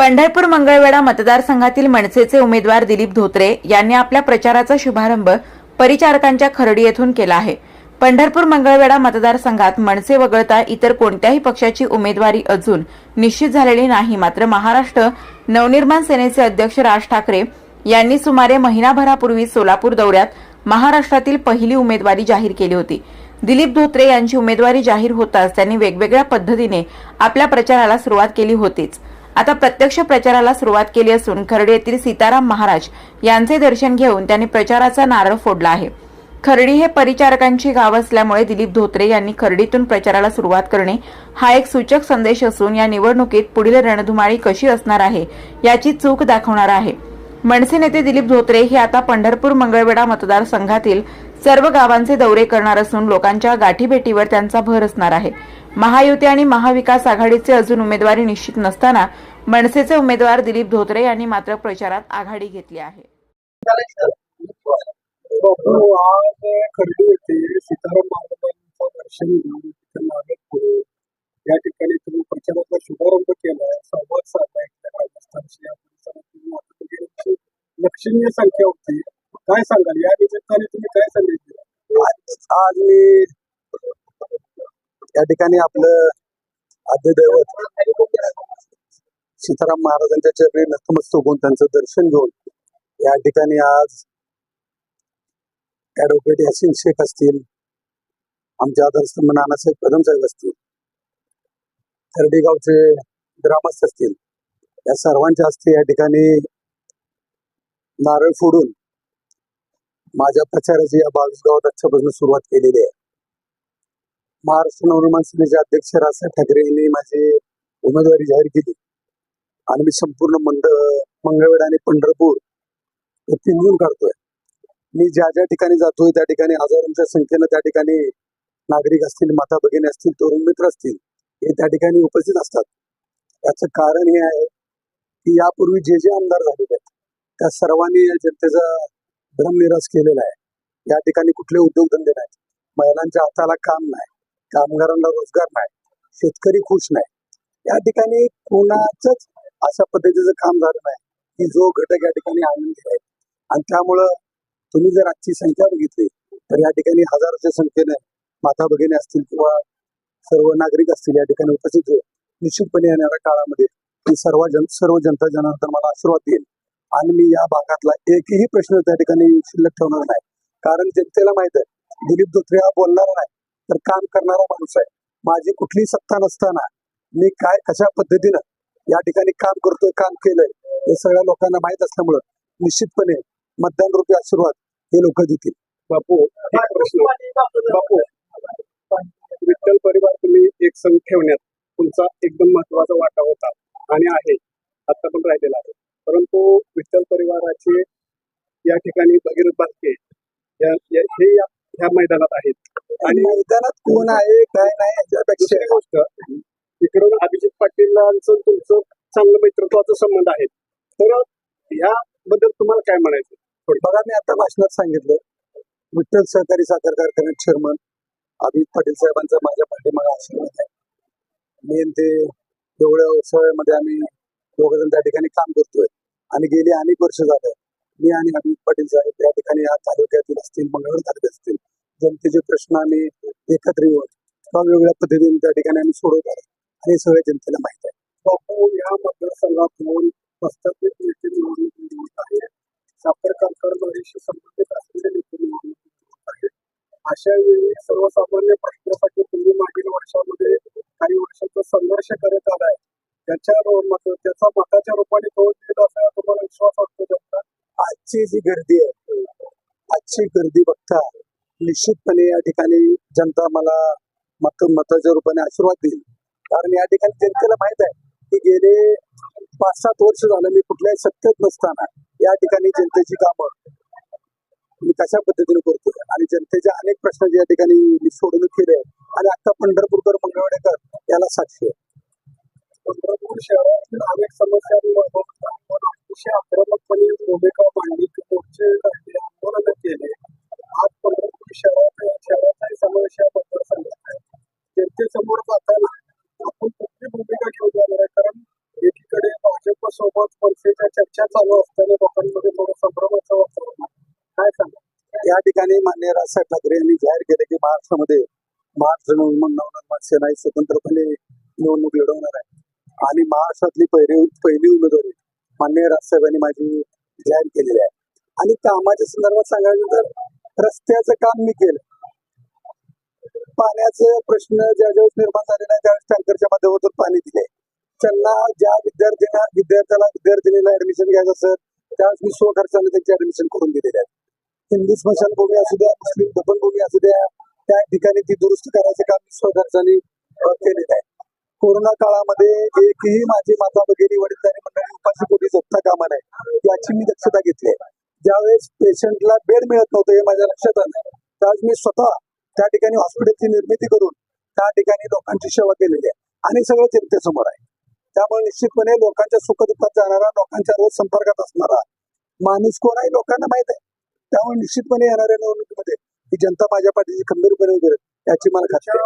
पंढरपूर मंगळवेढा मतदारसंघातील मनसेचे उमेदवार दिलीप धोत्रे यांनी आपल्या प्रचाराचा शुभारंभ परिचारकांच्या खर्डी येथून केला आहे. पंढरपूर मंगळवेढा मतदारसंघात मनसे वगळता इतर कोणत्याही पक्षाची उमेदवारी अजून निश्चित झालेली नाही. मात्र महाराष्ट्र नवनिर्माण सेनेचे अध्यक्ष राज ठाकरे यांनी सुमारे महिनाभरापूर्वी सोलापूर दौऱ्यात महाराष्ट्रातील पहिली उमेदवारी जाहीर केली होती. दिलीप धोत्रे यांची उमेदवारी जाहीर होताच त्यांनी वेगवेगळ्या पद्धतीने आपल्या प्रचाराला सुरुवात केली होतीच. आता प्रत्यक्ष प्रचाराला सुरुवात केली असून खर्डी येथील सीताराम महाराज यांचे दर्शन घेऊन त्यांनी प्रचाराचा नारळ फोडला आहे. खर्डी हे परिचारकांची गाव असल्यामुळे दिलीप धोत्रे यांनी खर्डीतून प्रचाराला सुरुवात करणे हा एक सूचक संदेश असून या निवडणुकीत पुढील रणधुमाळी कशी असणार आहे याची चूक दाखवणार आहे. मनसे नेते दिलीप धोत्रे हे आता पंढरपूर मंगळवेढा मतदारसंघातील सर्व गावांचे दौरे करणार असून लोकांच्या गाठीभेटीवर त्यांचा भर असणार आहे. महायुती आणि महाविकास आघाडीचे अजून उमेदवारी निश्चित नसताना मनसेचे उमेदवार दिलीप धोत्रे यांनी मात्र प्रचारात आघाडी घेतली आहे. या ठिकाणी तुम्ही प्रचाराचा शुभारंभ केलाय संवाद साधलाय मतदारांची लक्षणीय संख्या होती. काय सांगाल? या निमित्ताने तुम्ही काय आज आज मी या ठिकाणी आपलं आद्यदैवत सीताराम महाराजांच्या चरणी नतमस्तक होऊन त्यांचं दर्शन घेऊन या ठिकाणी आज ॲडव्होकेट यासिन शेख असतील आमचे आदरस्तंभ नानासाहेब कदम साहेब असतील खर्डीगावचे ग्रामस्थ असतील या सर्वांच्या हस्ते या ठिकाणी नारळ फोडून माझ्या प्रचाराची या बावीस गावात आजच्यापासून सुरुवात केलेली आहे. महाराष्ट्र नवनिर्माण सेनेचे अध्यक्ष राजसाहेब ठाकरे यांनी माझी उमेदवारी जाहीर केली. आणि मी संपूर्ण मंड मंगळवेढा आणि पंढरपूर हे पिंजून काढतोय. मी ज्या ज्या ठिकाणी जातोय त्या ठिकाणी हजारोंच्या संख्येनं त्या ठिकाणी नागरिक असतील माता भगिनी असतील तरुण मित्र असतील हे त्या ठिकाणी उपस्थित असतात. याचं कारण हे आहे की यापूर्वी जे जे आमदार झालेले आहेत त्या सर्वांनी या जनतेचा भ्रमनिराश केलेला आहे. या ठिकाणी कुठले उद्योगधंदे नाहीत. महिलांच्या हाताला काम नाही. कामगारांना रोजगार नाही शेतकरी खुश नाही. या ठिकाणी कोणाचंच अशा पद्धतीचं काम झालं नाही की जो घटक या ठिकाणी आनंदी आहे आणि त्यामुळं तुम्ही जर आजची संख्या बघितली तर या ठिकाणी हजाराच्या संख्येने माता भगिनी असतील किंवा सर्व नागरिक असतील या ठिकाणी उपस्थित निश्चितपणे येणाऱ्या काळामध्ये ही सर्व जन सर्व जनता जनार्दन मला आशीर्वाद देईल. आणि मी या भागातला एकही प्रश्न त्या ठिकाणी शिल्लक ठेवणार नाही. कारण जनतेला माहीत आहे दिलीप धोत्रे हा बोलणार नाही. तर काम करणारा माणूस आहे. माझी कुठली सत्ता नसताना मी काय कशा पद्धतीनं या ठिकाणी काम करतोय काम केलंय हे सगळ्या लोकांना माहीत असल्यामुळं निश्चितपणे मतदान रूपी आशीर्वाद हे लोक देतील. बापू बापू विठ्ठल परिवार तुम्ही एक संघ ठेवण्यात तुमचा एकदम महत्त्वाचा वाटा होता आणि आहे. आता पण राहिलेला आहे. परंतु विठ्ठल परिवाराचे या ठिकाणी भगीरथ बालके या- हे या ह्या मैदानात आहेत. आहे काय नाही याच्यापेक्षा. गोष्ट इकडून अभिजित पाटीलांचं तुमचं चांगलं मित्रत्वाचं संबंध आहेत तर ह्याबद्दल तुम्हाला काय म्हणायचं? बघा मी आता भाषणात सांगितलं. विठ्ठल सहकारी साखर कारखान्यात चेअरमन अभित पाटील साहेबांचा माझ्या पाठीमागा आशीर्वाद आहे. मी आणि ते एवढ्या व्यवसायामध्ये आम्ही दोघजण त्या ठिकाणी काम करतोय. आणि गेली अनेक वर्ष झालं. मी आणि अमित पाटील साहेब या ठिकाणी या तालुक्यातील असतील मंगळवेढ तालुक्यात असतील जनतेचे प्रश्न आम्ही एकत्र येऊन किंवा वेगवेगळ्या पद्धतीने त्या ठिकाणी आम्ही सोडवत आहोत. आणि हे सगळ्या जनतेला माहीत आहे. बापू हो, या मतदारसंघातून प्रस्तावित नेते निवडणूक निवडत आहे साखर कारखानदारीशी संबंधित असलेले नेते निवडणूक निवडत आहे अशा वेळी सर्वसामान्य प्रश्नासाठी तुम्ही मागील वर्षामध्ये काही वर्षाचा संघर्ष करत आलाय. त्याच्या मत- त्याचा मताच्या रूपाने तो देत असा तुम्हाला विश्वास असतो त्यांचा? आजची जी गर्दी आहे आजची गर्दी बघता निश्चितपणे या ठिकाणी जनता मला मत मताच्या रूपाने आशीर्वाद देईल. कारण या ठिकाणी जनतेला माहीत आहे की गेले पाच सात वर्ष झालं मी कुठल्याही सत्तेत नसताना या ठिकाणी जनतेची कामं मी कशा पद्धतीने करतोय? आणि जनतेचे अनेक प्रश्न या ठिकाणी मी सोडून केले आणि आता पंढरपूरकर मंगळवाडेकर याला साक्षी आहे. पंढरपूर शहरातील अनेक समस्या सोबत मनसेच्या चर्चा चालू असताना लोकांमध्ये थोडं संभ्रमाचं वातावरण काय सांगा या ठिकाणी मान्य राजसाहेब ठाकरे यांनी जाहीर केले की महाराष्ट्रामध्ये महाराष्ट्र नवनिर्माण सेना ही स्वतंत्रपणे निवडणूक लढवणार आहे. आणि महाराष्ट्रातली पहिली पहिली उमेदवारी मान्य राजसाहेबांनी माझी जाहीर केलेली आहे. आणि कामाच्या संदर्भात सांगायचं तर रस्त्याचं काम मी केलं. पाण्याचे प्रश्न ज्या ज्यावेळेस निर्माण झालेला आहे त्यावेळेस टँकरच्या माध्यमातून पाणी दिले. त्यांना ज्या विद्यार्थ्यांना विद्यार्थ्याला विद्यार्थिनीला ऍडमिशन घ्यायचं असेल त्यावेळेस मी स्वखर्चाने त्यांची ऍडमिशन करून दिलेले आहे. हिंदू स्मशानभूमी असू द्या मुस्लिम दफनभूमी असू द्या त्या ठिकाणी ती दुरुस्त करायचं काम मी स्वखर्चाने केलेलं आहे. कोरोना काळामध्ये एकही माझी माता भगिनी वडीलधारी मंडळी उपाशी पोटी झोपता कामा नाही याची मी दक्षता घेतली आहे. ज्यावेळेस पेशंटला बेड मिळत नव्हतं हे माझ्या लक्षात आलं. त्यावेळेस मी स्वतः त्या ठिकाणी हॉस्पिटलची निर्मिती करून त्या ठिकाणी लोकांची सेवा केलेली आहे. आणि सगळं जनतेसमोर आहे. त्यामुळे निश्चितपणे लोकांच्या सुखदुःखात जाणारा लोकांच्या रोज संपर्कात असणारा माणूस कोण आहे लोकांना माहीत आहे. त्यामुळे निश्चितपणे येणाऱ्या निवडणुकीमध्ये ही जनता माझ्या पाठीशी खंबीरपणे उभी याची मला खात्री